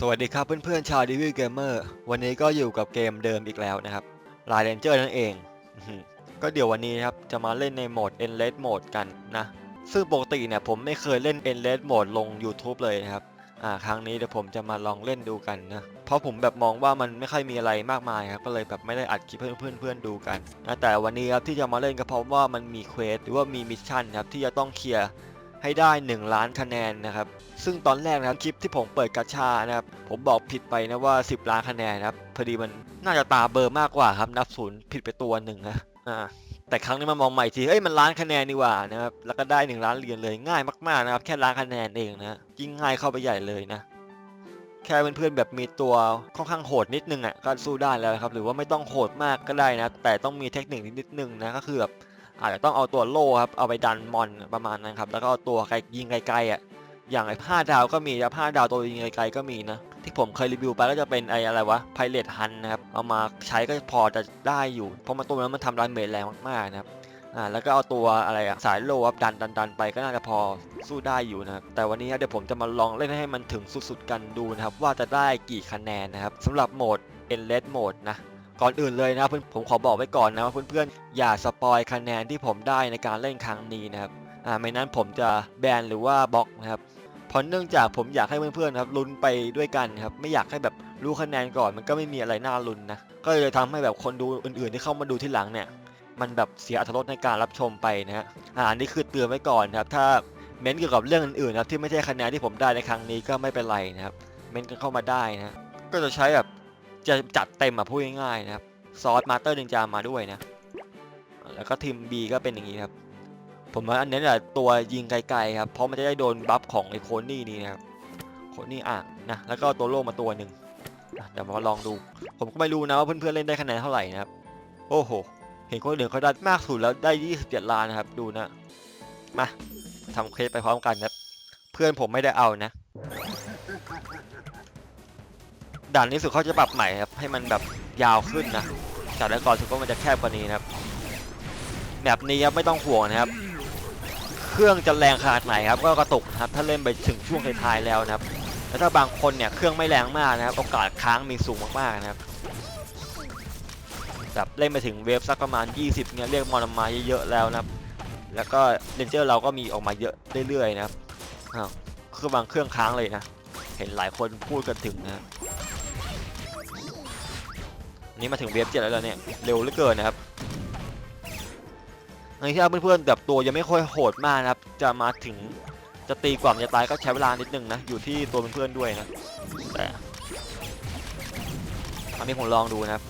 สวัสดีครับเพื่อนๆชาวดิวิเกมเมอร์วันนี้ก็อยู่กับเกมเดิมอีกแล้วนะครับลายเรนเจอร์นั่นเอง ก็เดี๋ยววันนี้ครับจะมาเล่นในโหมด Endless Mode กันนะ ซึ่งปกติเนี่ยผมไม่เคยเล่น Endless Mode ลง YouTube เลยนะครับอ่าครั้งนี้เดี๋ยวผมจะมาลองเล่นดูกันนะ เพราะผมแบบมองว่ามันไม่ค่อยมีอะไรมากมายครับก็เลยแบบไม่ได้อัดคลิปเพื่อนๆดูกันนะแต่วันนี้ครับที่จะมาเล่นก็เพราะว่ามันมีเควสหรือว่ามีมิชชั่นครับที่จะต้องเคลียร์ ให้ได้ 1 ล้านคะแนนนะครับ ซึ่งตอนแรกนะครับคลิปที่ผมเปิดกาชานะครับ ผมบอกผิดไปนะว่า 10 ล้านคะแนนนะครับ พอดีมันน่าจะตาเบอร์มากกว่าครับ นับศูนย์ผิดไปตัวหนึ่งนะอ่าแต่ครั้งนี้มามองใหม่ทีเอ้ยมันล้านคะแนนนี่ว่านะครับ แล้วก็ได้ 1 ล้านเหรียญเลยง่ายมากๆนะครับ แค่ล้านคะแนนเองนะยิ่งง่ายเข้าไปใหญ่เลยนะ แค่เพื่อนๆแบบมีตัวค่อนข้างโหดนิดนึงอะก็สู้ได้แล้วครับ หรือว่าไม่ต้องโหดมากก็ได้นะ แต่ต้องมีเทคนิคนิดนึงนะ ก็คือแบบ อาจจะต้องเอาตัวโล่ครับเอาไปดันมอนประมาณนั้นครับแล้วก็เอาตัวไกลยิงไกลๆอะอย่างไอ้ผ้าดาวก็มีนะผ้าดาวตัวยิงไกลๆก็มีนะ ที่ผมเคยรีวิวไปก็จะเป็นไอ้อะไรวะไพเรตฮันนะครับเอามาใช้ก็พอจะได้อยู่ เพราะมันตัวนั้นมันทำดาเมจแรงมากๆนะครับอ่าแล้วก็เอาตัวอะไรอะสายโลครับดันดันดันไปก็น่าจะพอสู้ได้อยู่นะครับแต่วันนี้เดี๋ยวผมจะมาลองเล่นให้มันถึงสุดๆกันดูนะครับว่าจะได้กี่คะแนนนะครับสำหรับโหมด Endless Mode นะ ก่อนอื่นเลยนะเพื่อนผมขอบอกไว้ก่อนนะว่าเพื่อนๆอย่าสปอยคะแนนที่ผมได้ในการเล่นครั้งนี้นะครับอ่าไม่นั้นผมจะแบนหรือว่าบล็อกนะครับเพราะเนื่องจากผมอยากให้เพื่อนๆครับลุ้นไปด้วยกันครับไม่อยากให้แบบรู้คะแนนก่อนมันก็ไม่มีอะไรน่าลุ้นนะก็เลยทำให้แบบคนดูอื่นๆที่เข้ามาดูที่หลังเนี่ย มันแบบเสียอรรถรสในการรับชมไปนะฮะอ่าอันนี้คือเตือนไว้ก่อนครับ ถ้าเม้นเกี่ยวกับเรื่องอื่นๆนะครับที่ไม่ใช่คะแนนที่ผมได้ในครั้งนี้ก็ไม่เป็นไรนะครับเม้นกันเข้ามาได้นะก็จะใช้แบบ จะจัดเต็มอะพูดง่ายๆนะครับซอสมาสเตอร์นินจามาด้วยนะ แล้วก็ทีม B ก็เป็นอย่างนี้ครับ ผมว่าอันนี้แหละตัวยิงไกลๆครับเพราะมันจะได้โดนบัฟของไอโคนี่นี่นะครับโคนี่อ่างนะแล้วก็ตัวโล่มาตัวหนึ่งอะเดี๋ยวมาลองดู ผมก็ไม่รู้นะว่าเพื่อนๆเล่นได้คะแนนเท่าไหร่นะครับ โอ้โห เห็นคนอื่นเขาได้มากสุดแล้วได้ 27 ล้านนะครับ ดูนะ มาทำเคสไปพร้อมกันนะครับเพื่อนผมไม่ได้เอานะ ด่านนี้สุดเขาจะปรับใหม่ครับให้มันแบบยาวขึ้นนะจากแต่ก่อนสุดก็มันจะแคบกว่านี้นะครับแบบนี้ครับไม่ต้องห่วงนะครับ เครื่องจะแรงขนาดไหนครับก็กระตุกนะครับถ้าเล่นไปถึงช่วงท้ายๆแล้วนะครับแล้วถ้าบางคนเนี่ยเครื่องไม่แรงมากนะครับโอกาสค้างมีสูงมากๆนะครับแบบเล่นไปถึงเวฟสักประมาณ 20เนี่ยเรียกมอนมาเยอะๆแล้วนะครับ แล้วก็เรนเจอร์เราก็มีออกมาเยอะเรื่อยๆนะครับอ้าวคือบางเครื่องค้างเลยนะ เห็นหลายคนพูดกันถึงนะครับ นี่มาถึงเวฟเจ็ดแล้วเนี่ย เร็วเหลือเกินนะครับในที่เพื่อนๆแบบตัวยังไม่ค่อยโหดมากนะครับ จะมาถึงจะตีกว่าจะตายก็ใช้เวลานิดนึงนะ อยู่ที่ตัวเพื่อนๆด้วยนะ แต่อันนี้ผมลองดูนะครับ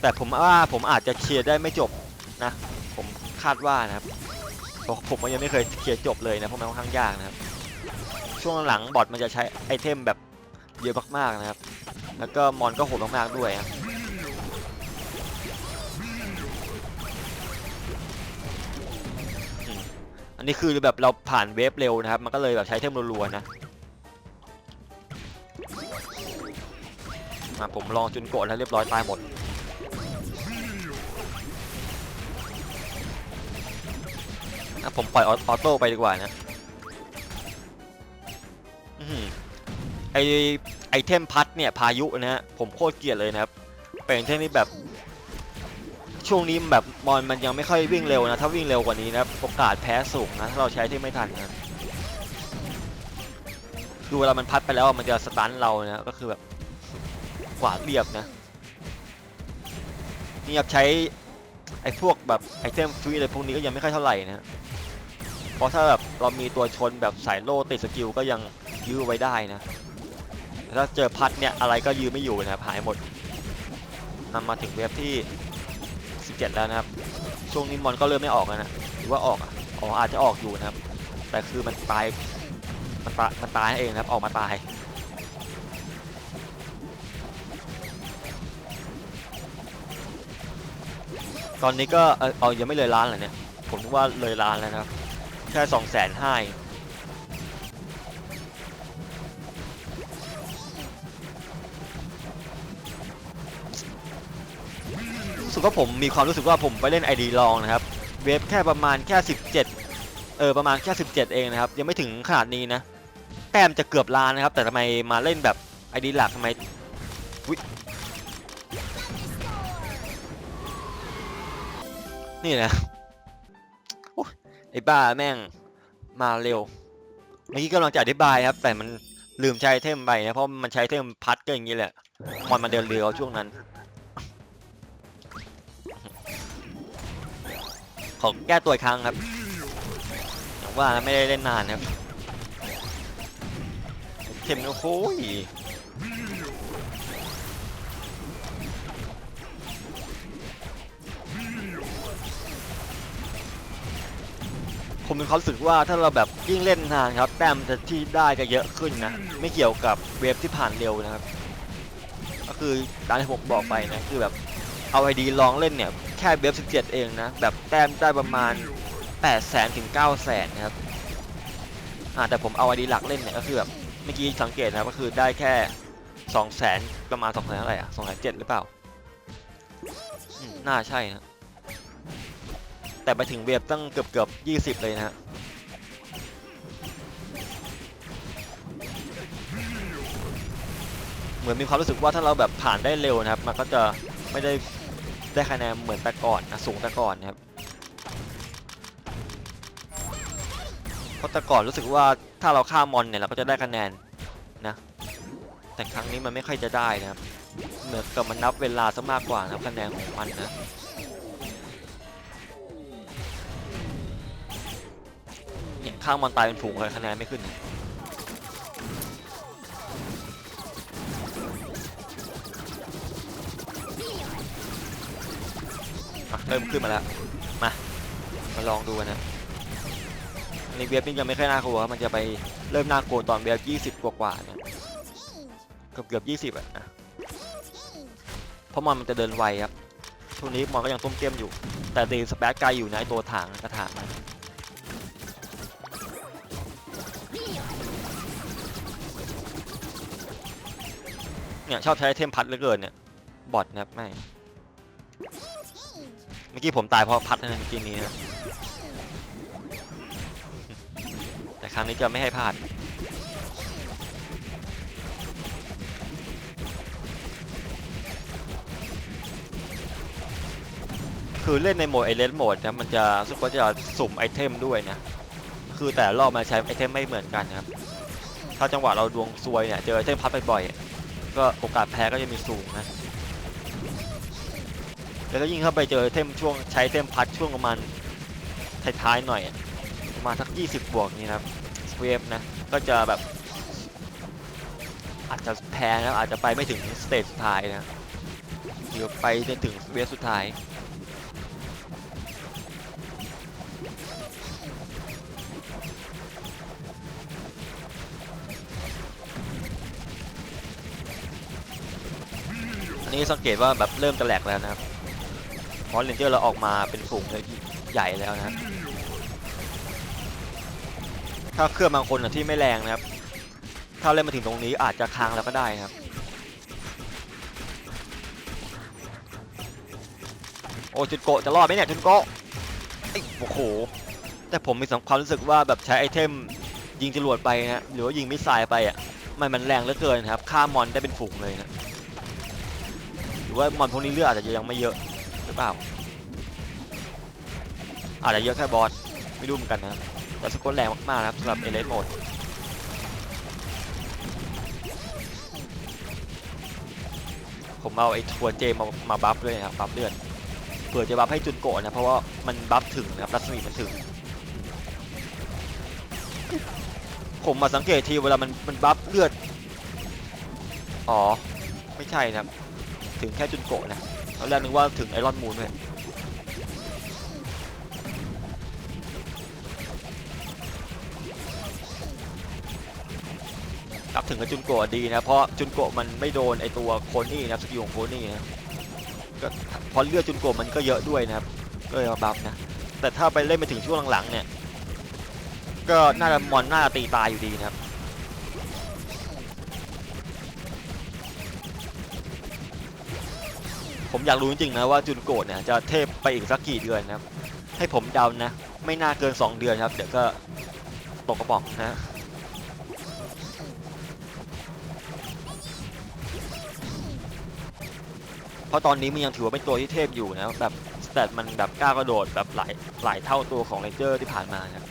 แต่ผมว่าผมอาจจะเคลียร์ได้ไม่จบนะ ผมคาดว่านะครับเพราะผมยังไม่เคยเคลียร์จบเลยนะเพราะมันค่อนข้างยากนะครับ ช่วงหลังบอทมันจะใช้ไอเทมแบบเยอะมากๆนะครับ แล้วก็มอนก็โหดมากๆด้วยนะ นนี้คือแบบเราผ่านเวฟเร็วนะครับ มันก็เลยแบบใช้เทมรัวๆนะอะผมลองจุนโกดแล้วเรียบร้อยตายหมด ผมปล่อยออโต้ไปดีกว่านะอื้อหือไอไอเทมพัดเนี่ยพายุนะฮะผมโคตรเกลียดเลยนะครับ เป็นเทมที่แบบ ช่วงนี้มันแบบบอลมันยังไม่ค่อยวิ่งเร็วนะ ถ้าวิ่งเร็วกว่านี้นะโอกาสแพ้สูงนะ ถ้าเราใช้ที่ไม่ทันนะดูเวลามันพัดไปแล้วมันจะสตันเรานะก็คือแบบกวาดเรียบนะนี่ครับใช้ไอ้พวกแบบไอเทมฟรีอะไรพวกนี้ก็ยังไม่ค่อยเท่าไหร่นะเพราะถ้าแบบเรามีตัวชนแบบสายโล่ติดสกิลก็ยังยื้อไว้ได้นะถ้าเจอพัดเนี่ยอะไรก็ยื้อไม่อยู่นะหายหมดนำมาถึงเว็บที่ 17แล้วนะครับ ช่วงนี้มอนก็เริ่มไม่ออกแล้วนะหรือว่าออกอะอ๋ออาจจะออกอยู่นะครับ แต่คือมันตายมันตายมันตายเองนะครับออกมาตายตอนนี้ก็เออเอายังไม่เลยล้านเลยเนี่ย ผมนึกว่าเลยล้านแล้วนะครับ แค่สองแสนห้า กว่าผมมีความรู้สึกว่าผมไปเล่นไอดีลองนะครับ เวฟแค่ประมาณแค่ 17 เออประมาณแค่ 17 เองนะครับ ยังไม่ถึงขนาดนี้นะ แต้มจะเกือบล้านนะครับ แต่ทำไมมาเล่นแบบไอดีหลักทำไมนี่นะไอ้บ้าแม่งมาเร็ว เมื่อกี้กำลังจะอธิบายครับ แต่มันลืมใช้เทมไปนะ เพราะมันใช้เทมพัดก็อย่างนี้แหละมอนมาเดินเรือช่วงนั้น ขอแก้ตัวอีกครั้งครับอย่างว่าไม่ได้เล่นนานครับเข็มโอ้โหยผมมีความรู้สึกว่าถ้าเราแบบยิ่งเล่นนานครับ แต้มจะที่ได้จะเยอะขึ้นนะ ไม่เกี่ยวกับเวฟที่ผ่านเร็วนะครับ ก็คือตามที่ผมบอกไปนะ คือแบบเอาไอดีลองเล่นเนี่ย ค่เวฟ17 เองนะ แบบแต้มได้ประมาณ 8 0 0 0 0ถึง9 0 0 0 0นะครับอ่าแต่ผมเอาไอดีหลักเล่นเนี่ยก็คือแบบเมื่อกี้สังเกตนะครับก็คือได้แค่ 2 0 0 0 0 0ประมาณ2 0 0 0 0อะไรอะ2 0 0 0หรือเปล่าน่าใช่นะแต่ไปถึงเวฟตั้งเกือบเกือบ20เลยนะฮะเหมือนมีความรู้สึกว่าถ้าเราแบบผ่านได้เร็วนะครับ มันก็จะไม่ได้ ได้คะแนนเหมือนแต่ก่อนนะสูงแต่ก่อนนะครับเพราะแต่ก่อนรู้สึกว่าถ้าเราฆ่ามอนเนี่ยเราก็จะได้คะแนนนะแต่ครั้งนี้มันไม่ค่อยจะได้นะครับเหมือนกับมันนับเวลาซะมากกว่านะครับคะแนนของมันนะเนี่ยข้างมอนตายเป็นฝูงเลยคะแนนไม่ขึ้น อะเริ่มขึ้นมาแล้วมามาลองดูกันนะอันนี้เว็บนี่ยังไม่ค่อยน่ากลัวครับมันจะไปเริ่มน่ากลัวตอนเว็บ20กว่ากว่าๆเนี่ยเกือบเกือบ20อะนะเพราะมันมันจะเดินไวครับช่วงนี้มอนก็ยังต้มเกมอยู่ แต่ตีสเปซไกลอยู่ในตัวถังกระถางนะเนี่ยชอบใช้เทมพัดเหลือเกินเนี่ยบอทนะครับไม่ มื่อกี้ผมตายเพราะพัดนะเมื่อกี้นี้นะแต่ครั้งนี้จะไม่ให้พลาด คือเล่นในโหมดไอเลนโหมดนะมันจะรู้สึกว่าจะสุ่มไอเทมด้วยนะ คือแต่รอบมาใช้ไอเทมไม่เหมือนกันนะครับ ถ้าจังหวะเราดวงซวยเนี่ย เจอไอเทมพัดบ่อยๆก็โอกาสแพ้ก็จะมีสูงนะ แล้วก็ยิ่งเข้าไปเจอเทมช่วงใช้เทมพัดช่วงประมาณท้ายๆหน่อยประมาณสัก 20 บวกนี่นะครับเวฟนะก็จะแบบ อาจจะแพ้นะอาจจะไปไม่ถึงสเตจสุดท้ายนะหรือไปจนถึงเวฟสุดท้ายอันนี้สังเกตว่าแบบเริ่มจะแหลกแล้วนะครับ อสเลนเจอร์เราออกมาเป็นฝูงเลยใหญ่แล้วนะถ้าเครื่องบางคนนะที่ไม่แรงนะครับ ถ้าเล่นมาถึงตรงนี้อาจจะค้างแล้วก็ได้นะครับ โอ้จุดโกะจะรอดไหมเนี่ยจุดโกะไอ้โอ้โห แต่ผมมีความรู้สึกว่าแบบใช้ไอเทมยิงจรวดไปนะหรือว่ายิงมิสไซล์ไปอะมันมันแรงเหลือเกินครับฆ่ามอนได้เป็นฝูงเลยนะ หรือว่ามอนพวกนี้เลือดอาจจะยังไม่เยอะ หรือเปล่าอาจจะเยอะแค่บอสไม่รู้เหมือนกันนะครับแต่สกอตแรงมากๆนะครับสำหรับเอเลสโหมดผมเอาไอ้ทัวร์เจมามาบัฟด้วยนะครับบัฟเลือดเผื่อจะบัฟให้จุนโกะนะเพราะว่ามันบัฟถึงนะครับรัศมีมันถึง ผมมาสังเกตทีเวลามันมันบัฟเลือดอ๋อไม่ใช่นะครับ ถึงแค่จุนโกะนะ ตอนแรกนึกว่าถึงไอรอนมูนเลยครับถึงกับจุนโกะดีนะ เพราะจุนโกะมันไม่โดนไอตัวโคนี่นะสกิลของโคนี่นะก็เพราะเลือดจุนโกะมันก็เยอะด้วยนะครับก็เลยมาบัฟนะ แต่ถ้าไปเล่นไปถึงช่วงหลังๆเนี่ย ก็น่าจะมอนน่าจะตีตายอยู่ดีนะครับ ผมอยากรู้จริงๆนะว่าจุนโกะเนี่ยจะเทพไปอีกสักกี่เดือนนะครับ ให้ผมเดานะ ไม่น่าเกิน 2 เดือนครับ เดี๋ยวก็ตกกระป๋องนะเพราะตอนนี้มันยังถือว่าเป็นตัวที่เทพอยู่นะแบบสเตตมันแบบกล้ากระโดดแบบหลายหลายเท่าตัวของเลเจอร์ที่ผ่านมานะครับ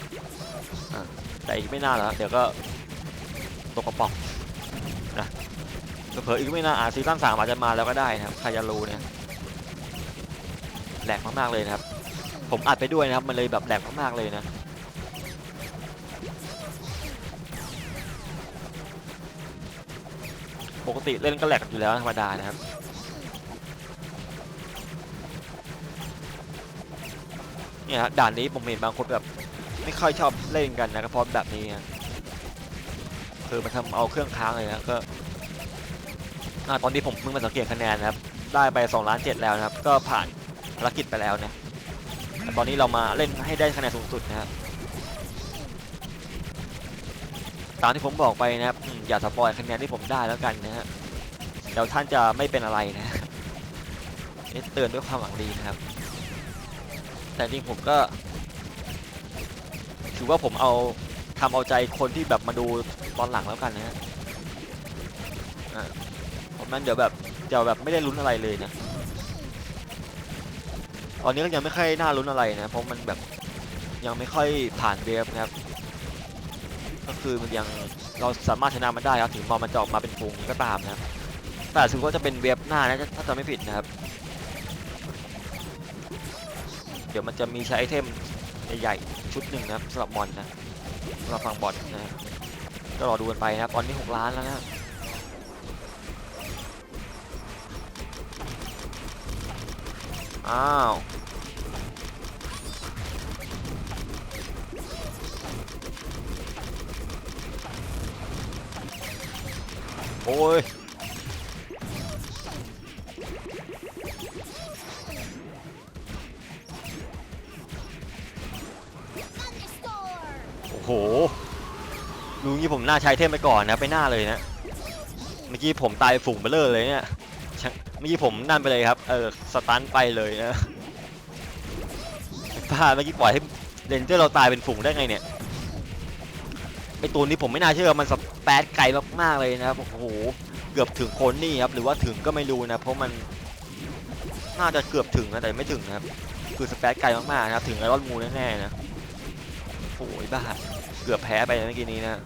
แต่อีกไม่น่าแล้วเดี๋ยวก็ตกกระป๋องนะเผลออีกไม่น่าอาจซีซั่นสามอาจจะมาแล้วก็ได้นะครับใครจะรู้เนี่ย แหลกมากๆเลยนะครับ ผมอัดไปด้วยนะครับมันเลยแบบแหลกมากๆเลยนะปกติเล่นก็แหลกอยู่แล้วธรรมดานะครับเนี่ยด่านนี้ผมเห็นบางคนแบบไม่ค่อยชอบเล่นกันนะครับเพราะแบบนี้นะคือมันทำเอาเครื่องค้างเลยนะก็อ่าตอนนี้ผมเพิ่งมาสังเกตคะแนนนะครับ ได้ไป2ล้าน7แล้วนะครับ ก็ผ่านารกิจไปแล้วนะแต่ตอนนี้เรามาเล่นให้ได้คะแนนสูงสุดนะครับตามที่ผมบอกไปนะครับอืมอย่าสปอยคะแนนที่ผมได้แล้วกันนะฮะเดี๋ยวท่านจะไม่เป็นอะไรนะนี่เตือนด้วยความหวังดีนะครับ แต่จริงผมก็ ถือว่าผมเอาทำเอาใจคนที่แบบมาดูตอนหลังแล้วกันนะฮะอ่าผมนั้นเดี๋ยวแบบจะแบบไม่ได้ลุ้นอะไรเลยนะ ตอนนี้ก็ยังไม่ค่อยน่าลุ้นอะไรนะ เพราะมันแบบยังไม่ค่อยผ่านเวฟนะครับ ก็คือมันยังเราสามารถชนะมันได้ครับถึงมอลมันจะออกมาเป็นฟูงก็ตามนะครับ แต่ถือว่าจะเป็นเวฟหน้านะถ้าจะไม่ผิดนะครับ เดี๋ยวมันจะมีใช้ไอเทมใหญ่ๆชุดหนึ่งนะครับสำหรับมอนนะสำหรับฝั่งบอลนะครับก็รอดูกันไปนะครับตอนนี้ 6 ล้านแล้วนะ อ้าว โอ้ย โอ้โห ดูงี้ผมหน่าใช้เทมไปก่อนนะ ไปหน้าเลยนะ เมื่อกี้ผมตายฝุ่งไปเลยเลยเนี่ย มื่อกี้ผมนั่นไปเลยครับ เออ สตันไปเลยนะพลาดเมื่อกี้ปล่อยให้เรนเจอร์เราตายเป็นฝุ่งได้ไงเนี่ยไอตัวนี้ผมไม่น่าเชื่อ มันสแปดไกลมากๆเลยนะครับ โอ้โห เกือบถึงโคนนี่ครับ หรือว่าถึงก็ไม่รู้นะ เพราะมันน่าจะเกือบถึงนะ แต่ไม่ถึงนะครับ คือสแปดไกลมากๆนะครับถึงไอรอนมูแน่ๆนะ โอ้ยบ้า เกือบแพ้ไปเมื่อกี้นี้นะ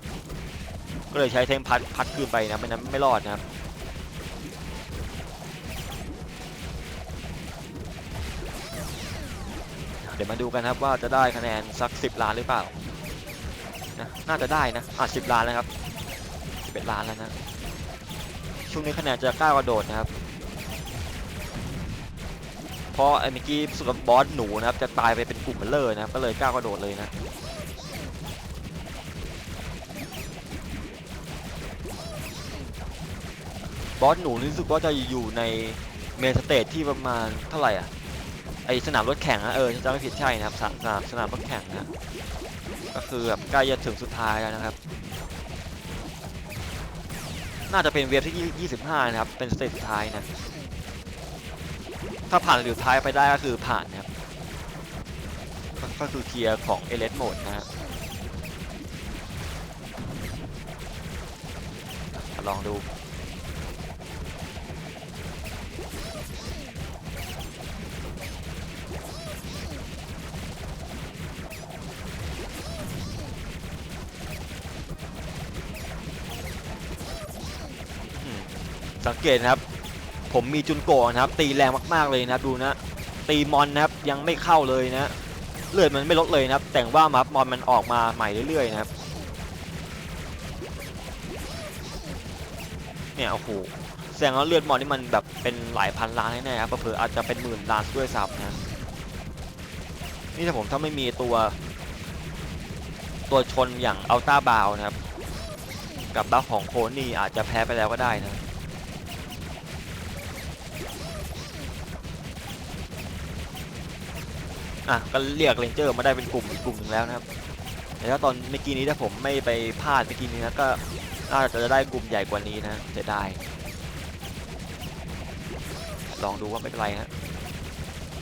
ก็เลยใช้เทมพัดพัดคืนไปนะ ไม่นั้นไม่รอดนะครับ เดี๋ยวมาดูกันครับว่าจะได้คะแนนสัก 10 ล้านหรือเปล่านะน่าจะได้นะอะ10 ล้านแล้วครับ11ล้านแล้วนะช่วงนี้คะแนนจะก้าวกระโดดนะครับเพราะไอ้เมื่อกี้สุดบบอสหนูนะครับจะตายไปเป็นกลุ่มเบลเลอร์นะครับก็เลยก้าวกระโดดเลยนะบอสหนูรู้สึกว่าจะอยู่ในเมนสเตจที่ประมาณเท่าไหร่อะ ไอสนามรถแข่งนะเออจะไม่ผิดใช่นะครับสนามสนามรถแข่งนะก็คือแบบใกล้จะถึงสุดท้ายแล้วนะครับ น่าจะเป็นเวฟที่ 25 นะครับ เป็นสเตจสุดท้ายนะ ถ้าผ่านหรือท้ายไปได้ก็คือผ่านนะครับก็ก็คือเคลียร์ของเอเลสโหมดนะฮะลองดู กตครับ ผมมีจุนโกะนะครับ ตีแรงมากๆเลยนะครับดูนะตีมอนนะครับยังไม่เข้าเลยนะเลือดมันไม่ลดเลยนะครับ แต่งว่ามัฟมอนมันออกมาใหม่เรื่อยๆนะครับเนี่ยโอ้โหแสดงว่าเลือดมอนนี่มันแบบเป็นหลายพันล้านแน่ๆครับเผื่ออาจจะเป็นหมื่นล้านด้วยซ้ำนะนี่ถ้าผมถ้าไม่มีตัว ตัวชนอย่างอัลต้าบาวนะครับ กับบัฟของโคนี่อาจจะแพ้ไปแล้วก็ได้นะ อะก็เรียกเรนเจอร์มาได้เป็นกลุ่มอีกกลุ่มหนึ่งแล้วนะครับแต่ถ้าตอนเมื่อกี้นี้ถ้าผมไม่ไปพลาดเมื่อกี้นี้นะก็น่าจะได้กลุ่มใหญ่กว่านี้นะจะได้ ลองดูว่าไม่เป็นไรฮะ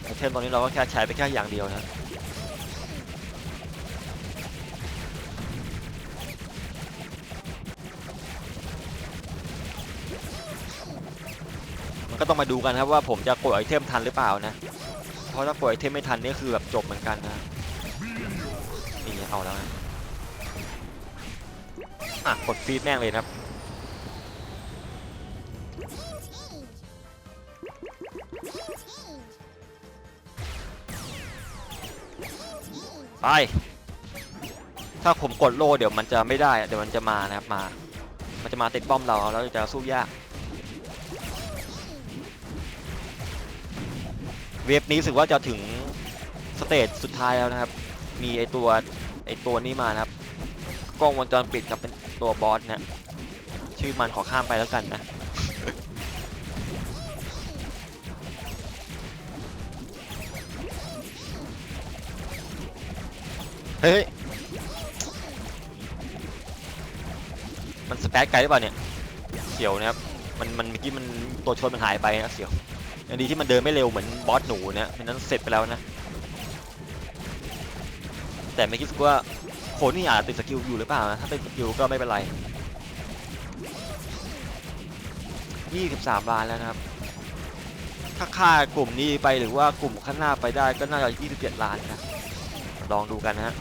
ไอเทมตอนนี้เราก็แค่ใช้ไปแค่อย่างเดียวนะมันก็ต้องมาดูกันครับว่าผมจะกดไอเทมทันหรือเปล่านะ ราะถ้ากดไอเทมไม่ทันนี่คือแบบจบเหมือนกันนะนี่เอาแล้วนะอะกดฟีดแม่งเลยนะครับไปถ้าผมกดโลเดี๋ยวมันจะไม่ได้เดี๋ยวมันจะมานะครับมา มันจะมาติดป้อมเราแล้วจะสู้ยาก เวฟนี้รู้สึกว่าจะถึงสเตจสุดท้ายแล้วนะครับ มีไอตัวไอตัวนี้มานะครับ กล้องวงจรปิดกับเป็นตัวบอสเนี่ยชื่อมันขอข้ามไปแล้วกันนะเฮ้ย มันสแปซไกลหรือเปล่าเนี่ย เสียวนะครับ มัน มันเมื่อกี้มันตัวชนมันหายไปนะเสียว ย่างดีที่มันเดินไม่เร็วเหมือนบอสหนูเนี่ยมันนั้นเสร็จไปแล้วนะ แต่ไม่คิดว่าโคนี่อาจติดสกิลอยู่หรือเปล่านะถ้าติดสกิลก็ไม่เป็นไร 23ล้านแล้วนะครับ ถ้าฆ่ากลุ่มนี้ไปหรือว่ากลุ่มข้างหน้าไปได้ก็น่าจะ 27 ล้านนะ ลองดูกันนะฮะ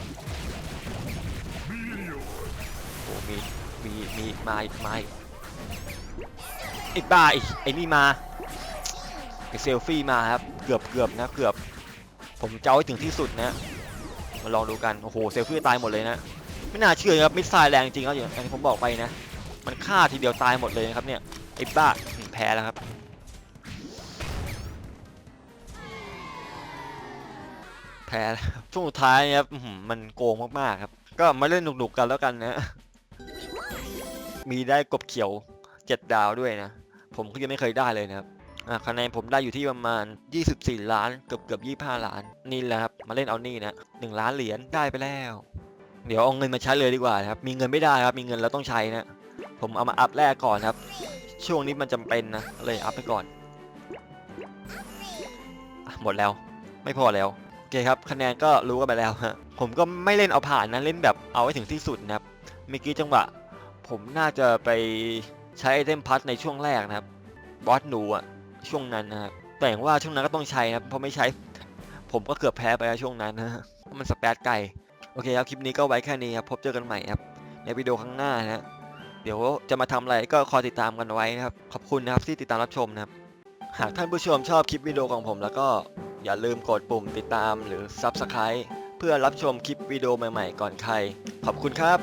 โอ้มีมีมีมาอีกมาอีกไอ้บ้าไอ้ไอนี่มา เซลฟี่มาครับ เกือบเกือบนะเกือบ ผมจะเอาให้ถึงที่สุดนะ มาลองดูกัน โอ้โห เซลฟี่ตายหมดเลยนะ ไม่น่าเชื่อครับ มิสไซล์แรงจริงครับอย่างที่ผมบอกไปนะ มันฆ่าทีเดียวตายหมดเลยนะครับเนี่ย ไอ้บ้าแพ้แล้วครับแพ้แล้วช่วงสุดท้ายเนี่ยครับมันโกงมากๆครับ ก็มาเล่นหนุกๆกันแล้วกันนะ มีได้กบเขียวเจ็ดดาวด้วยนะ ผมก็ยังไม่เคยได้เลยนะครับ อะคะแนนผมได้อยู่ที่ประมาณ 24 ล้านเกือบเกือบ25ล้าน นี่แหละครับ มาเล่นเอานี่นะ1ล้านเหรียญได้ไปแล้ว เดี๋ยวเอาเงินมาใช้เลยดีกว่าครับ มีเงินไม่ได้ครับ มีเงินแล้วต้องใช้นะ ผมเอามาอัพแรกก่อนครับ ช่วงนี้มันจำเป็นนะ เลยอัพไปก่อนหมดแล้ว ไม่พอแล้ว โอเคครับ คะแนนก็รู้กันไปแล้วฮะ ผมก็ไม่เล่นเอาผ่านนะ เล่นแบบเอาให้ถึงที่สุดนะครับ เมื่อกี้จังหวะ ผมน่าจะไปใช้ไอเทมพัทในช่วงแรกนะครับ บอสหนูอะ ช่วงนั้นนะครับแต่อย่างว่าช่วงนั้นก็ต้องใช้ครับเพราะไม่ใช้ผมก็เกือบแพ้ไปแล้วช่วงนั้นนะฮะเพราะมันสเปซไกลโอเคครับคลิปนี้ก็ไว้แค่นี้ครับพบเจอกันใหม่ครับในวิดีโอข้างหน้านะฮะเดี๋ยวจะมาทำอะไรก็คอยติดตามกันไว้นะครับขอบคุณนะครับที่ติดตามรับชมนะครับหากท่านผู้ชมชอบคลิปวิดีโอของผม แล้วก็อย่าลืมกดปุ่มติดตามหรือ Subscribe เพื่อรับชมคลิปวิดีโอใหม่ๆ ก่อนใคร ขอบคุณครับ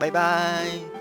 บ๊ายบาย